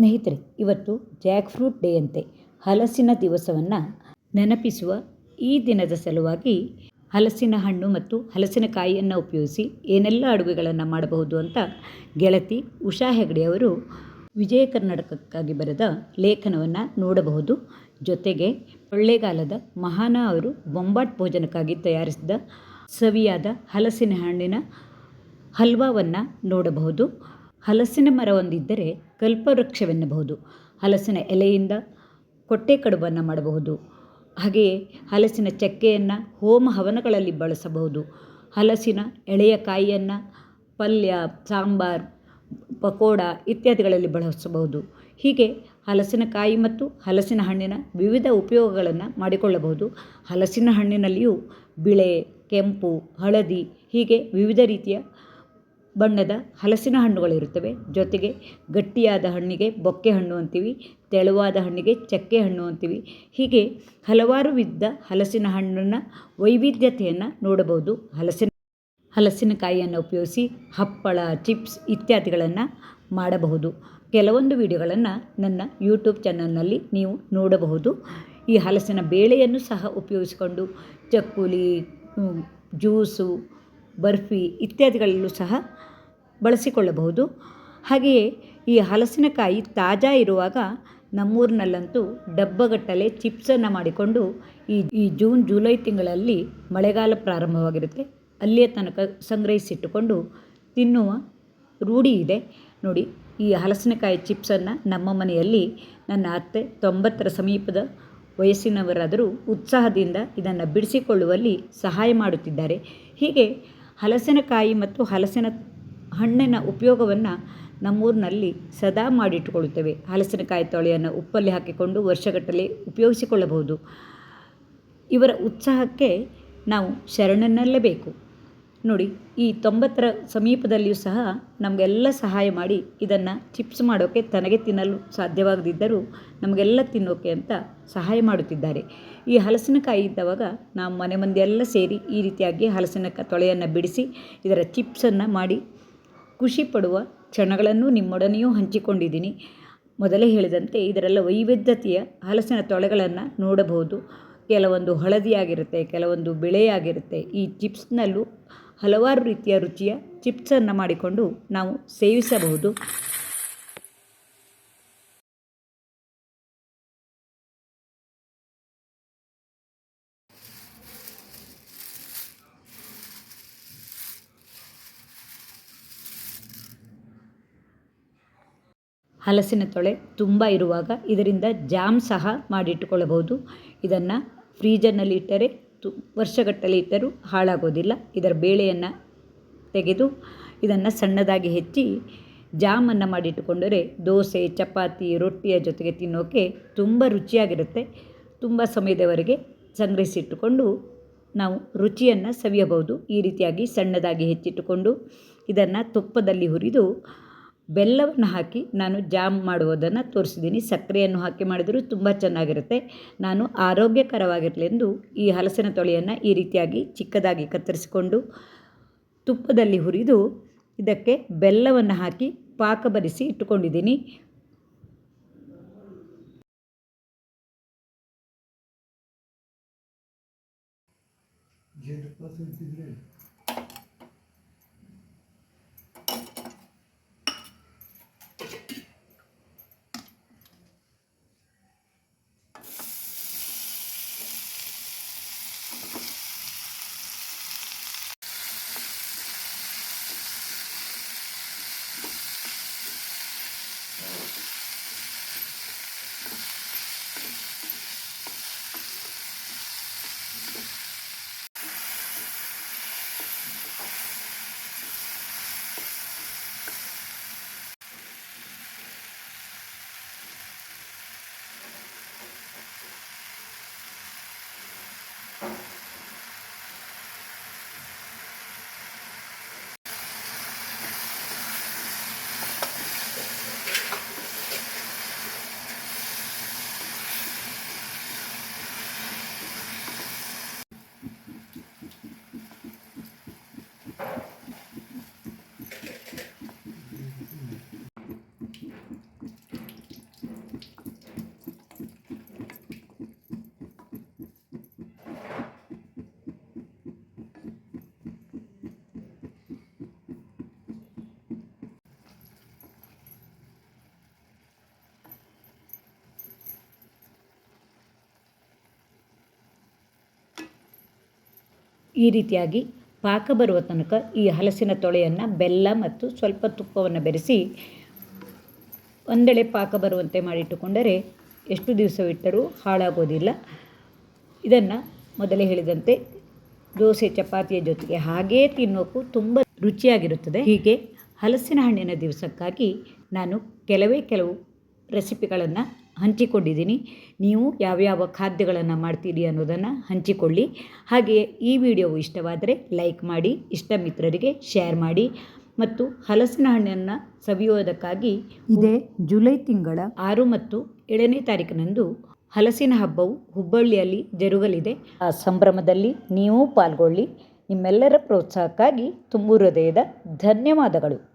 ಸ್ನೇಹಿತರೆ, ಇವತ್ತು Jack fruit day ಅಂತೆ. ಹಲಸಿನ ದಿವಸವನ್ನು ನೆನಪಿಸುವ ಈ ದಿನದ ಸಲುವಾಗಿ ಹಲಸಿನ ಹಣ್ಣು ಮತ್ತು ಹಲಸಿನಕಾಯಿಯನ್ನು ಉಪಯೋಗಿಸಿ ಏನೆಲ್ಲ ಅಡುಗೆಗಳನ್ನು ಮಾಡಬಹುದು ಅಂತ ಗೆಳತಿ ಉಷಾ ಹೆಗಡೆ ಅವರು ವಿಜಯ ಕರ್ನಾಟಕಕ್ಕಾಗಿ ಬರೆದ ಲೇಖನವನ್ನು ನೋಡಬಹುದು. ಜೊತೆಗೆ ಕೊಳ್ಳೇಗಾಲದ ಮಹಾನ ಅವರು ಬೊಂಬಾಟ್ ಭೋಜನಕ್ಕಾಗಿ ತಯಾರಿಸಿದ ಸವಿಯಾದ ಹಲಸಿನ ಹಣ್ಣಿನ ಹಲ್ವಾವನ್ನು ನೋಡಬಹುದು. ಹಲಸಿನ ಮರವೊಂದಿದ್ದರೆ ಕಲ್ಪವೃಕ್ಷವೆನ್ನಬಹುದು. ಹಲಸಿನ ಎಲೆಯಿಂದ ಕೊಟ್ಟೆ ಕಡುಬನ್ನು ಮಾಡಬಹುದು. ಹಾಗೆಯೇ ಹಲಸಿನ ಚಕ್ಕೆಯನ್ನು ಹೋಮ ಹವನಗಳಲ್ಲಿ ಬಳಸಬಹುದು. ಹಲಸಿನ ಎಳೆಯ ಕಾಯಿಯನ್ನು ಪಲ್ಯ, ಸಾಂಬಾರು, ಪಕೋಡ ಇತ್ಯಾದಿಗಳಲ್ಲಿ ಬಳಸಬಹುದು. ಹೀಗೆ ಹಲಸಿನಕಾಯಿ ಮತ್ತು ಹಲಸಿನ ಹಣ್ಣಿನ ವಿವಿಧ ಉಪಯೋಗಗಳನ್ನು ಮಾಡಿಕೊಳ್ಳಬಹುದು. ಹಲಸಿನ ಹಣ್ಣಿನಲ್ಲಿಯೂ ಬಿಳೆ, ಕೆಂಪು, ಹಳದಿ ಹೀಗೆ ವಿವಿಧ ರೀತಿಯ ಬಣ್ಣದ ಹಲಸಿನ ಹಣ್ಣುಗಳಿರುತ್ತವೆ ಜೊತೆಗೆ ಗಟ್ಟಿಯಾದ ಹಣ್ಣಿಗೆ ಬೊಕ್ಕೆ ಹಣ್ಣು ಅಂತೀವಿ, ತೆಳುವಾದ ಹಣ್ಣಿಗೆ ಚಕ್ಕೆ ಹಣ್ಣು ಅಂತೀವಿ. ಹೀಗೆ ಹಲವಾರು ವಿಧ ಹಲಸಿನ ಹಣ್ಣನ್ನು ವೈವಿಧ್ಯತೆಯನ್ನು ನೋಡಬಹುದು. ಹಲಸಿನ ಹಲಸಿನಕಾಯಿಯನ್ನು ಉಪಯೋಗಿಸಿ ಹಪ್ಪಳ, ಚಿಪ್ಸ್ ಇತ್ಯಾದಿಗಳನ್ನು ಮಾಡಬಹುದು. ಕೆಲವೊಂದು ವಿಡಿಯೋಗಳನ್ನು ನನ್ನ ಯೂಟ್ಯೂಬ್ ಚಾನಲ್ನಲ್ಲಿ ನೀವು ನೋಡಬಹುದು. ಈ ಹಲಸಿನ ಬೇಳೆಯನ್ನು ಸಹ ಉಪಯೋಗಿಸಿಕೊಂಡು ಚಕ್ಕುಲಿ ಜ್ಯೂಸು, ಬರ್ಫಿ ಇತ್ಯಾದಿಗಳಲ್ಲೂ ಸಹ ಬಳಸಿಕೊಳ್ಳಬಹುದು. ಹಾಗೆಯೇ ಈ ಹಲಸಿನಕಾಯಿ ತಾಜಾ ಇರುವಾಗ ನಮ್ಮೂರಿನಲ್ಲಂತೂ ಡಬ್ಬಗಟ್ಟಲೆ ಚಿಪ್ಸನ್ನು ಮಾಡಿಕೊಂಡು ಈ ಈ ಜೂನ್, ಜುಲೈ ತಿಂಗಳಲ್ಲಿ ಮಳೆಗಾಲ ಪ್ರಾರಂಭವಾಗಿರುತ್ತೆ. ಅಲ್ಲಿಯ ತನಕ ಸಂಗ್ರಹಿಸಿಟ್ಟುಕೊಂಡು ತಿನ್ನುವ ರೂಢಿ ಇದೆ. ನೋಡಿ, ಈ ಹಲಸಿನಕಾಯಿ ಚಿಪ್ಸನ್ನು ನಮ್ಮ ಮನೆಯಲ್ಲಿ ನನ್ನ ಅತ್ತೆ ತೊಂಬತ್ತರ ಸಮೀಪದ ವಯಸ್ಸಿನವರಾದರೂ ಉತ್ಸಾಹದಿಂದ ಇದನ್ನು ಬಿಡಿಸಿಕೊಳ್ಳುವಲ್ಲಿ ಸಹಾಯ ಮಾಡುತ್ತಿದ್ದಾರೆ. ಹೀಗೆ ಹಲಸಿನಕಾಯಿ ಮತ್ತು ಹಲಸಿನ ಹಣ್ಣಿನ ಉಪಯೋಗವನ್ನು ನಮ್ಮೂರಿನಲ್ಲಿ ಸದಾ ಮಾಡಿಟ್ಟುಕೊಳ್ಳುತ್ತೇವೆ. ಹಲಸಿನಕಾಯಿ ತೊಳೆಯನ್ನು ಉಪ್ಪಲ್ಲಿ ಹಾಕಿಕೊಂಡು ವರ್ಷಗಟ್ಟಲೆ ಉಪಯೋಗಿಸಿಕೊಳ್ಳಬಹುದು. ಇವರ ಉತ್ಸಾಹಕ್ಕೆ ನಾವು ಶರಣನಲ್ಲಬೇಕು ನೋಡಿ, ಈ ತೊಂಬತ್ತರ ಸಮೀಪದಲ್ಲಿಯೂ ಸಹ ನಮಗೆಲ್ಲ ಸಹಾಯ ಮಾಡಿ ಇದನ್ನು ಚಿಪ್ಸ್ ಮಾಡೋಕ್ಕೆ ತನಗೆ ತಿನ್ನಲು ಸಾಧ್ಯವಾಗದಿದ್ದರೂ ನಮಗೆಲ್ಲ ತಿನ್ನೋಕೆ ಅಂತ ಸಹಾಯ ಮಾಡುತ್ತಿದ್ದಾರೆ. ಈ ಹಲಸಿನಕಾಯಿ ಇದ್ದವಾಗ ನಾವು ಮನೆ ಮಂದಿಯೆಲ್ಲ ಸೇರಿ ಈ ರೀತಿಯಾಗಿ ಹಲಸಿನ ತೊಳೆಯನ್ನು ಬಿಡಿಸಿ ಇದರ ಚಿಪ್ಸನ್ನು ಮಾಡಿ ಖುಷಿ ಪಡುವ ಕ್ಷಣಗಳನ್ನು ನಿಮ್ಮೊಡನೆಯೂ ಹಂಚಿಕೊಂಡಿದ್ದೀನಿ. ಮೊದಲೇ ಹೇಳಿದಂತೆ ಇದರೆಲ್ಲ ವೈವಿಧ್ಯತೆಯ ಹಲಸಿನ ತೊಳೆಗಳನ್ನು ನೋಡಬಹುದು. ಕೆಲವೊಂದು ಹಳದಿಯಾಗಿರುತ್ತೆ, ಕೆಲವೊಂದು ಬಿಳೆಯಾಗಿರುತ್ತೆ. ಈ ಚಿಪ್ಸ್ನಲ್ಲೂ ಹಲವಾರು ರೀತಿಯ ರುಚಿಯ ಚಿಪ್ಸನ್ನು ಮಾಡಿಕೊಂಡು ನಾವು ಸೇವಿಸಬಹುದು. ಹಲಸಿನ ತೊಳೆ ತುಂಬ ಇರುವಾಗ ಇದರಿಂದ ಜಾಮ್ ಸಹ ಮಾಡಿಟ್ಟುಕೊಳ್ಳಬಹುದು. ಇದನ್ನು ಫ್ರೀಜರ್ನಲ್ಲಿ ಇಟ್ಟರೆ ತು, ವರ್ಷಗಟ್ಟಲೆ ಇಟ್ಟರೂ ಹಾಳಾಗೋದಿಲ್ಲ. ಇದರ ಬೇಳೆಯನ್ನು ತೆಗೆದು ಇದನ್ನು ಸಣ್ಣದಾಗಿ ಹೆಚ್ಚಿ ಜಾಮನ್ನು ಮಾಡಿಟ್ಟುಕೊಂಡರೆ ದೋಸೆ, ಚಪಾತಿ, ರೊಟ್ಟಿಯ ಜೊತೆಗೆ ತಿನ್ನೋಕೆ ತುಂಬ ರುಚಿಯಾಗಿರುತ್ತೆ. ತುಂಬ ಸಮಯದವರೆಗೆ ಸಂಗ್ರಹಿಸಿಟ್ಟುಕೊಂಡು ನಾವು ರುಚಿಯನ್ನು ಸವಿಯಬಹುದು. ಈ ರೀತಿಯಾಗಿ ಸಣ್ಣದಾಗಿ ಹೆಚ್ಚಿಟ್ಟುಕೊಂಡು ಇದನ್ನು ತುಪ್ಪದಲ್ಲಿ ಹುರಿದು ಬೆಲ್ಲವನ್ನು ಹಾಕಿ ನಾನು ಜಾಮ್ ಮಾಡುವುದನ್ನು ತೋರಿಸಿದ್ದೀನಿ. ಸಕ್ಕರೆಯನ್ನು ಹಾಕಿ ಮಾಡಿದರೂ ತುಂಬ ಚೆನ್ನಾಗಿರುತ್ತೆ. ನಾನು ಆರೋಗ್ಯಕರವಾಗಿರಲೆಂದು ಈ ಹಲಸಿನ ತೊಳೆಯನ್ನು ಈ ರೀತಿಯಾಗಿ ಚಿಕ್ಕದಾಗಿ ಕತ್ತರಿಸಿಕೊಂಡು ತುಪ್ಪದಲ್ಲಿ ಹುರಿದು ಇದಕ್ಕೆ ಬೆಲ್ಲವನ್ನು ಹಾಕಿ ಪಾಕ ಬರಿಸಿ ಇಟ್ಟುಕೊಂಡಿದ್ದೀನಿ. ಈ ರೀತಿಯಾಗಿ ಪಾಕ ಬರುವ ತನಕ ಈ ಹಲಸಿನ ತೊಳೆಯನ್ನು ಬೆಲ್ಲ ಮತ್ತು ಸ್ವಲ್ಪ ತುಪ್ಪವನ್ನು ಬೆರೆಸಿ ಒಂದೆಳೆ ಪಾಕ ಬರುವಂತೆ ಮಾಡಿಟ್ಟುಕೊಂಡರೆ ಎಷ್ಟು ದಿವಸವಿಟ್ಟರೂ ಹಾಳಾಗೋದಿಲ್ಲ. ಇದನ್ನು ಮೊದಲೇ ಹೇಳಿದಂತೆ ದೋಸೆ, ಚಪಾತಿಯ ಜೊತೆಗೆ ಹಾಗೇ ತಿನ್ನೋಕ್ಕೂ ತುಂಬ ರುಚಿಯಾಗಿರುತ್ತದೆ. ಹೀಗೆ ಹಲಸಿನ ಹಣ್ಣಿನ ದಿವಸಕ್ಕಾಗಿ ನಾನು ಕೆಲವೇ ಕೆಲವು ರೆಸಿಪಿಗಳನ್ನು ಹಂಚಿಕೊಂಡಿದ್ದೀನಿ. ನೀವು ಯಾವ್ಯಾವ ಖಾದ್ಯಗಳನ್ನು ಮಾಡ್ತೀರಿ ಅನ್ನೋದನ್ನು ಹಂಚಿಕೊಳ್ಳಿ. ಹಾಗೆಯೇ ಈ ವಿಡಿಯೋವು ಇಷ್ಟವಾದರೆ ಲೈಕ್ ಮಾಡಿ ಇಷ್ಟ ಮಿತ್ರರಿಗೆ ಶೇರ್ ಮಾಡಿ ಮತ್ತು ಹಲಸಿನ ಹಣ್ಣನ್ನು ಸವಿಯೋದಕ್ಕಾಗಿ ಇದೇ ಜುಲೈ ತಿಂಗಳ ಆರು ಮತ್ತು ಏಳನೇ ತಾರೀಕಿನಂದು ಹಲಸಿನ ಹಬ್ಬವು ಹುಬ್ಬಳ್ಳಿಯಲ್ಲಿ ಜರುಗಲಿದೆ. ಆ ಸಂಭ್ರಮದಲ್ಲಿ ನೀವು ಪಾಲ್ಗೊಳ್ಳಿ. ನಿಮ್ಮೆಲ್ಲರ ಪ್ರೋತ್ಸಾಹಕ್ಕಾಗಿ ತುಂಬು ಹೃದಯದ ಧನ್ಯವಾದಗಳು.